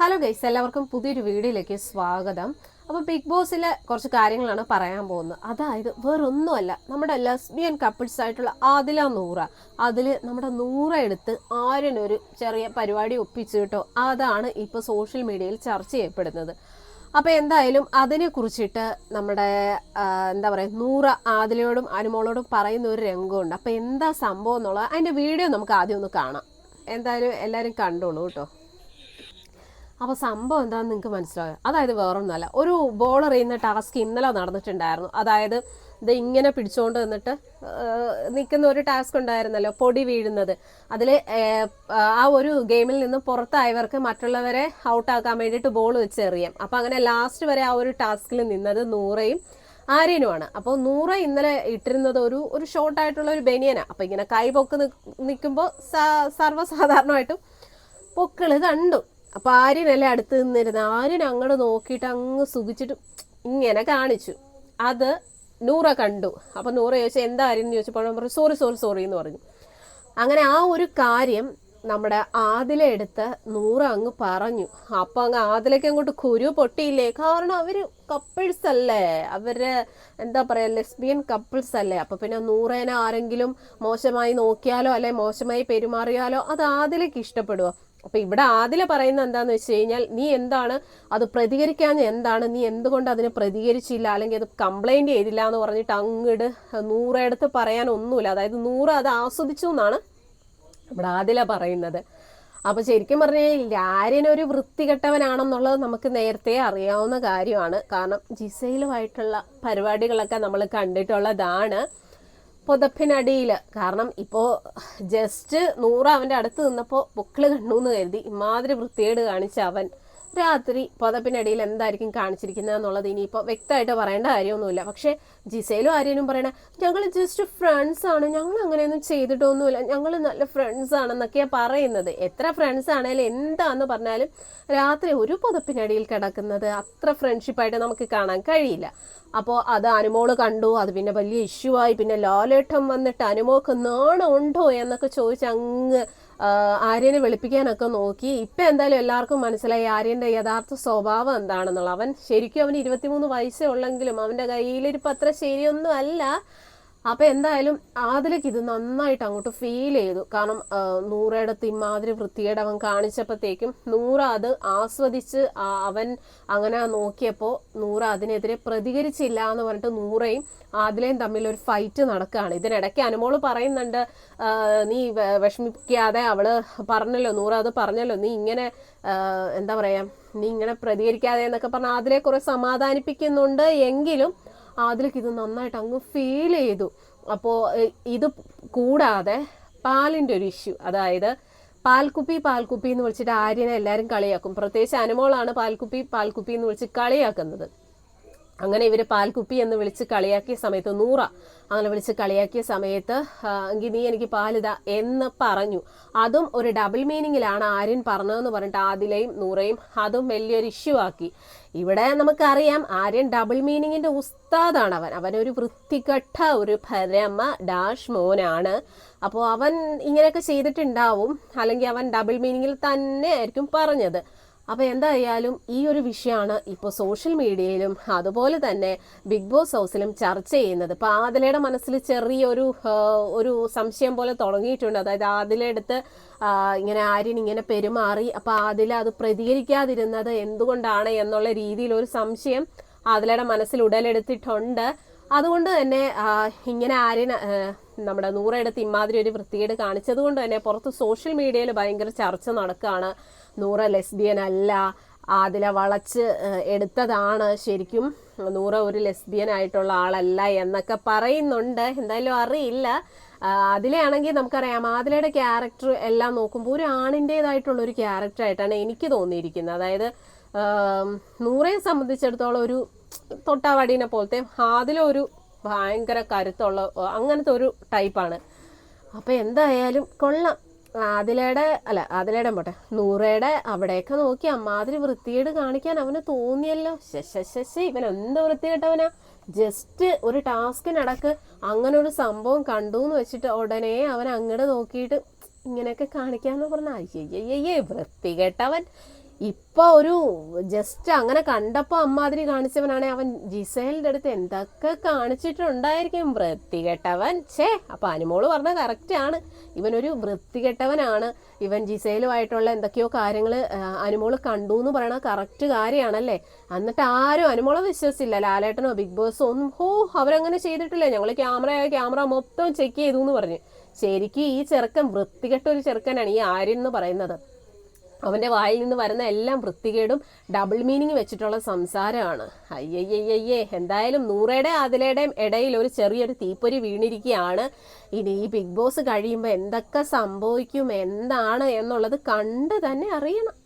Hello guys എല്ലാവർക്കും പുതിയൊരു വീഡിയോയിലേക്ക് സ്വാഗതം. അപ്പോൾ ബിഗ് ബോസിലെ കുറച്ച് കാര്യങ്ങളാണ് പറയാൻ പോകുന്നത്. അതായത് വേറൊന്നുമല്ല നമ്മുടെ ലെസ്ബിയൻ കപ്പിൾസ് ആയിട്ടുള്ള ആദില നൂറ. അതിൽ നമ്മുടെ നൂറ എടുത്ത് ആരനൊരു ചെറിയ പരിപാടി ഒപ്പിച്ചു കേട്ടോ. അതാണ് ഇപ്പോൾ സോഷ്യൽ മീഡിയയിൽ ചർച്ച ചെയ്യപ്പെടുന്നത്. അപ്പോൾ എന്തായാലും അതിനെ കുറിച്ചിട്ട് നമ്മുടെ എന്താ പറയുക നൂറ ആദിലയോടും അനുമോളോടും പറയുന്ന ഒരു രംഗമുണ്ട്. അപ്പോൾ എന്താ സംഭവം എന്നുള്ളത് അതിന്റെ വീഡിയോ നമുക്ക് ആദ്യം ഒന്ന് കാണാം. എന്തായാലും എല്ലാവരും കണ്ടോളൂ കേട്ടോ. അപ്പോൾ സംഭവം എന്താണെന്ന് നിങ്ങൾക്ക് മനസ്സിലായോ? അതായത് വേറൊന്നുമല്ല ഒരു ബോളർ ചെയ്യുന്ന ടാസ്ക് ഇന്നലെ നടന്നിട്ടുണ്ടായിരുന്നു. അതായത് ഇത് ഇങ്ങനെ പിടിച്ചുകൊണ്ട് നിന്നിട്ട് നിൽക്കുന്ന ഒരു ടാസ്ക് ഉണ്ടായിരുന്നല്ലോ പൊടി വീഴുന്നത്. അതിൽ ആ ഒരു ഗെയിമിൽ നിന്ന് പുറത്തായവർക്ക് മറ്റുള്ളവരെ ഔട്ടാക്കാൻ വേണ്ടിയിട്ട് ബോൾ വെച്ച് എറിയാം. അപ്പോൾ അങ്ങനെ ലാസ്റ്റ് വരെ ആ ഒരു ടാസ്കിൽ നിന്നത് നൂറയും ആര്യനുമാണ്. അപ്പോൾ നൂറ ഇന്നലെ ഇട്ടിരുന്നത് ഒരു ഒരു ഷോർട്ടായിട്ടുള്ള ഒരു ബനിയനാണ് അപ്പോൾ ഇങ്ങനെ കൈ പൊക്ക് നിൽക്കുമ്പോൾ സർവസാധാരണമായിട്ടും പൊക്കിൾ കണ്ടു. അപ്പൊ ആര്യനല്ലേ അടുത്ത് നിന്നിരുന്ന? ആര്യൻ അങ്ങോട്ട് നോക്കിയിട്ട് അങ്ങ് സുഖിച്ചിട്ട് ഇങ്ങനെ കാണിച്ചു. അത് നൂറ കണ്ടു. അപ്പം നൂറ ചോദിച്ചാൽ എന്താ ആര്യൻ? എന്ന് ചോദിച്ചപ്പോൾ പറഞ്ഞു സോറി സോറി സോറി എന്ന് പറഞ്ഞു. അങ്ങനെ ആ ഒരു കാര്യം നമ്മുടെ ആദില എടുത്ത് നൂറ് അങ്ങ് പറഞ്ഞു. അപ്പം അങ്ങ് ആദിലേക്ക് അങ്ങോട്ട് കുരു പൊട്ടിയില്ലേ? കാരണം അവർ കപ്പിൾസ് അല്ലേ? അവർ എന്താ പറയുക ലെസ്ബിയൻ കപ്പിൾസ് അല്ലേ? അപ്പം പിന്നെ നൂറേനെ ആരെങ്കിലും മോശമായി നോക്കിയാലോ അല്ലെ മോശമായി പെരുമാറിയാലോ അത് ആദിലേക്ക് ഇഷ്ടപ്പെടുവോ? അപ്പൊ ഇവിടെ ആദില പറയുന്ന എന്താന്ന് വെച്ച് കഴിഞ്ഞാൽ നീ എന്താണ്? അത് പ്രതികരിക്കാൻ എന്താണ്? നീ എന്തുകൊണ്ട് അതിന് പ്രതികരിച്ചില്ല? അല്ലെങ്കിൽ അത് കംപ്ലൈന്റ് ചെയ്തില്ല എന്ന് പറഞ്ഞിട്ട് അങ്ങട് നൂറെടുത്ത് പറയാൻ ഒന്നുമില്ല. അതായത് നൂറ് അത് ആസ്വദിച്ചു എന്നാണ് ഇവിടെ ആദില പറയുന്നത്. അപ്പൊ ശരിക്കും പറഞ്ഞാൽ ആര്യൻ ഒരു വൃത്തികെട്ടവനാണെന്നുള്ളത് നമുക്ക് നേരത്തെ അറിയാവുന്ന കാര്യമാണ്. കാരണം ജിസയിലുമായിട്ടുള്ള പരിപാടികളൊക്കെ നമ്മൾ കണ്ടിട്ടുള്ളതാണ്. പുതപ്പിനടിയിൽ കാരണം ഇപ്പോൾ ജസ്റ്റ് നൂറ് അവന്റെ അടുത്ത് നിന്നപ്പോൾ പൊക്കിൾ കണ്ടു എന്ന് കരുതി. ഇമാതിരി വൃത്തികേട് കാണിച്ച അവൻ. രാത്രി പുതപ്പിനടിയിൽ എന്തായിരിക്കും കാണിച്ചിരിക്കുന്നത് എന്നുള്ളത് ഇനിയിപ്പോൾ വ്യക്തമായിട്ട് പറയേണ്ട കാര്യമൊന്നുമില്ല. പക്ഷേ ജിസയിലും ആര്യനും പറയണേ ഞങ്ങൾ ജസ്റ്റ് ഫ്രണ്ട്സ് ആണ്. ഞങ്ങൾ അങ്ങനെയൊന്നും ചെയ്തിട്ടൊന്നുമില്ല. ഞങ്ങൾ നല്ല ഫ്രണ്ട്സ് ആണെന്നൊക്കെയാണ് പറയുന്നത്. എത്ര ഫ്രണ്ട്സ് ആണെങ്കിലും എന്താന്ന് പറഞ്ഞാലും രാത്രി ഒരു പുതപ്പിനടിയിൽ കിടക്കുന്നത് അത്ര ഫ്രണ്ട്ഷിപ്പായിട്ട് നമുക്ക് കാണാൻ കഴിയില്ല. അപ്പോൾ അത് അനുമോൾ കണ്ടു. അത് പിന്നെ വലിയ ഇഷ്യൂ ആയി. പിന്നെ ലാലേട്ടം വന്നിട്ട് അനുമോക്ക് നാണം ഉണ്ടോ എന്നൊക്കെ ചോദിച്ച് അങ്ങ് ആര്യനെ വെളുപ്പിക്കാനൊക്കെ നോക്കി. ഇപ്പം എന്തായാലും എല്ലാവർക്കും മനസ്സിലായി ആര്യന്റെ യഥാർത്ഥ സ്വഭാവം എന്താണെന്നുള്ളത്. അവൻ ശരിക്കും അവന് ഇരുപത്തിമൂന്ന് വയസ്സേ ഉള്ളെങ്കിലും അവന്റെ കയ്യിലിരിപ്പ് അത്ര ശരിയൊന്നും അല്ല അപ്പം എന്തായാലും ആദിലേക്ക് ഇത് നന്നായിട്ട് അങ്ങോട്ട് ഫീൽ ചെയ്തു. കാരണം നൂറയുടെ ഇമാതിരി വൃത്തികേട് അവൻ കാണിച്ചപ്പോഴത്തേക്കും നൂറ അത് ആസ്വദിച്ച് അവൻ അങ്ങനെ നോക്കിയപ്പോൾ നൂറ അതിനെതിരെ പ്രതികരിച്ചില്ല എന്ന് പറഞ്ഞിട്ട് നൂറയും ആദിലയും തമ്മിൽ ഒരു ഫൈറ്റ് നടക്കുകയാണ്. ഇതിനിടയ്ക്ക് അനുമോൾ പറയുന്നുണ്ട് നീ വിഷമിക്കാതെ അവൾ പറഞ്ഞല്ലോ നൂറ അത് പറഞ്ഞല്ലോ നീ ഇങ്ങനെ എന്താ പറയാ നീ ഇങ്ങനെ പ്രതികരിക്കാതെ എന്നൊക്കെ പറഞ്ഞാൽ ആദിലെ കുറെ സമാധാനിപ്പിക്കുന്നുണ്ട് എങ്കിലും ആദിലേക്ക് ഇത് നന്നായിട്ട് അങ്ങ് ഫീൽ ചെയ്തു. അപ്പോൾ ഇത് കൂടാതെ പാലിന്റെ ഒരു ഇഷ്യൂ അതായത് പാൽക്കുപ്പി പാൽക്കുപ്പി എന്ന് വിളിച്ചിട്ട് ആര്യനെ എല്ലാവരും കളിയാക്കും. പ്രത്യേകിച്ച് അനുമോളാണ് പാൽക്കുപ്പി പാൽക്കുപ്പി എന്ന് വിളിച്ച് കളിയാക്കുന്നത്. അങ്ങനെ ഇവർ പാൽക്കുപ്പി എന്ന് വിളിച്ച് കളിയാക്കിയ സമയത്ത് നൂറ അങ്ങനെ വിളിച്ച് കളിയാക്കിയ സമയത്ത് എങ്കിൽ നീ എനിക്ക് പാലിത എന്ന് പറഞ്ഞു. അതും ഒരു ഡബിൾ മീനിങ്ങിലാണ് ആര്യൻ പറഞ്ഞതെന്ന് പറഞ്ഞിട്ട് ആദിലയും നൂറയും അതും വലിയൊരു ഇഷ്യൂ ആക്കി. ഇവിടെ നമുക്കറിയാം ആര്യൻ ഡബിൾ മീനിങ്ങിന്റെ ഉസ്താദാണ് അവൻ. അവനൊരു വൃത്തികെട്ട ഒരു പരമ ഡാഷ് മോനാണ്. അപ്പോൾ അവൻ ഇങ്ങനെയൊക്കെ ചെയ്തിട്ടുണ്ടാവും. അല്ലെങ്കിൽ അവൻ ഡബിൾ മീനിങ്ങിൽ തന്നെ ആയിരിക്കും പറഞ്ഞത്. അപ്പോൾ എന്തായാലും ഈ ഒരു വിഷയമാണ് ഇപ്പോൾ സോഷ്യൽ മീഡിയയിലും അതുപോലെ തന്നെ ബിഗ് ബോസ് ഹൗസിലും ചർച്ച ചെയ്യുന്നത്. ഇപ്പോൾ ആദിലയുടെ മനസ്സിൽ ചെറിയൊരു ഒരു സംശയം പോലെ തുടങ്ങിയിട്ടുണ്ട്. അതായത് ആദിലയെടുത്ത് ഇങ്ങനെ ആര്യൻ ഇങ്ങനെ പെരുമാറി അപ്പോൾ ആദില അത് പ്രതികരിക്കാതിരുന്നത് എന്തുകൊണ്ടാണ് എന്നുള്ള രീതിയിൽ ഒരു സംശയം ആദിലയുടെ മനസ്സിൽ ഉടലെടുത്തിട്ടുണ്ട്. അതുകൊണ്ട് തന്നെ ഇങ്ങനെ ആര്യൻ നമ്മുടെ നൂറെടുത്ത് ഇമാതിരി ഒരു വൃത്തികേട് കാണിച്ചത് കൊണ്ട് തന്നെ പുറത്ത് സോഷ്യൽ മീഡിയയിൽ ഭയങ്കര ചർച്ച നടക്കുകയാണ്. നൂറ ലെസ്ബിയൻ അല്ല ആദില വളച്ച് എടുത്തതാണ് ശരിക്കും. നൂറ ഒരു ലെസ്ബിയൻ ആയിട്ടുള്ള ആളല്ല എന്നൊക്കെ പറയുന്നുണ്ട്. എന്തായാലും അറിയില്ല. അതിലെയാണെങ്കിൽ നമുക്കറിയാം ആദിലയുടെ ക്യാരക്ടർ എല്ലാം നോക്കുമ്പോൾ ഒരു ആണിന്റെതായിട്ടുള്ള ഒരു ക്യാരക്ടറായിട്ടാണ് എനിക്ക് തോന്നിയിരിക്കുന്നത്. അതായത് നൂറയെ സംബന്ധിച്ചിടത്തോളം ഒരു തൊട്ടാവാടീനെ പോലത്തെ ആദിലൊരു ഭയങ്കര കരുത്തുള്ള അങ്ങനത്തെ ഒരു ടൈപ്പാണ് അപ്പോൾ എന്തായാലും കൊള്ളാം. ആദിലയുടെ അല്ല ആദിലയുടെ പോട്ടെ നൂറയുടെ അവിടെയൊക്കെ നോക്കി അമ്മാതിരി വൃത്തികേട് കാണിക്കാൻ അവന് തോന്നിയല്ലോ. ശശശശി ഇവൻ എന്ത് വൃത്തികെട്ടവനാ? ജസ്റ്റ് ഒരു ടാസ്കിനടക്ക് അങ്ങനെ ഒരു സംഭവം കണ്ടു എന്ന് വെച്ചിട്ട് ഉടനെ അവൻ അങ്ങോട്ട് നോക്കിയിട്ട് ഇങ്ങനെയൊക്കെ കാണിക്കാന്ന് പറഞ്ഞ അയ്യയ്യേ വൃത്തികെട്ടവൻ. ഇപ്പൊ ഒരു ജസ്റ്റ് അങ്ങനെ കണ്ടപ്പോ അമ്മാതിരി കാണിച്ചവനാണ് അവൻ ജിസേലിന്റെ അടുത്ത് എന്തൊക്കെ കാണിച്ചിട്ടുണ്ടായിരിക്കും? വൃത്തികെട്ടവൻ. ഛേ അപ്പൊ അനുമോൾ പറഞ്ഞ കറക്റ്റ് ആണ്. ഇവനൊരു വൃത്തികെട്ടവനാണ്. ഇവൻ ജിസേലുമായിട്ടുള്ള എന്തൊക്കെയോ കാര്യങ്ങൾ അനുമോൾ കണ്ടു എന്ന് പറയണ കറക്റ്റ് കാര്യമാണല്ലേ? എന്നിട്ട് ആരും അനുമോളെ വിശ്വസിച്ചില്ല. ലാലേട്ടനോ ബിഗ് ബോസോ ഒന്നും ഹോ അവരങ്ങനെ ചെയ്തിട്ടില്ല? ഞങ്ങൾ ക്യാമറ ക്യാമറ മൊത്തം ചെക്ക് ചെയ്തു എന്ന് പറഞ്ഞു. ശരിക്കും ഈ ചെറുക്കൻ വൃത്തികെട്ട ഒരു ചെറുക്കനാണ് ഈ ആര്യൻ എന്ന് പറയുന്നത്. അവന്റെ വായിൽ നിന്ന് വരുന്ന എല്ലാം വൃത്തികേടും ഡബിൾ മീനിങ് വെച്ചിട്ടുള്ള സംസാരമാണ്. അയ്യയ്യയ്യേ എന്തായാലും നൂറയുടെ അതിലയുടെയും ഇടയിൽ ഒരു ചെറിയൊരു തീപ്പൊരി വീണിരിക്കുകയാണ്. ഇനി ഈ ബിഗ് ബോസ് കഴിയുമ്പോൾ എന്തൊക്കെ സംഭവിക്കും എന്താണ് എന്നുള്ളത് കണ്ട് തന്നെ അറിയണം.